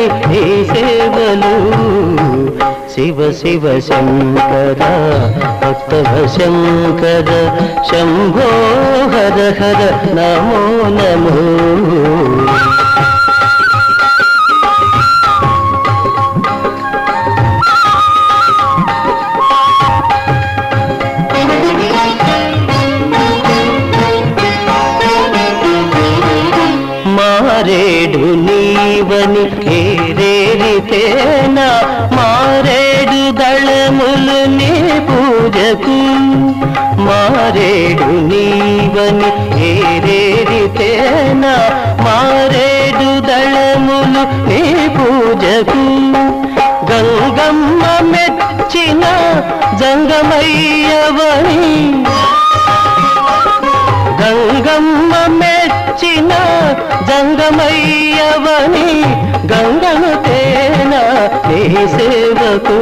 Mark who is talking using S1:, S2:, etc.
S1: చేయాలి ఈ సేవలు. శివ శివ శంకర భక్తవ శంకర శంభో హర హర నమో నమో. నీవని ఏరేరితేనా మారేడు దళములు నీ పూజకు. మారేడు నీవని ఏరేరితేనా మారేడు దళములు నీ పూజకు. గంగమ్మ మెచ్చిన జంగమయ్యవని. గంగమ్మ మెచ్చిన గంగని గంగను తేన నీ సేవకు.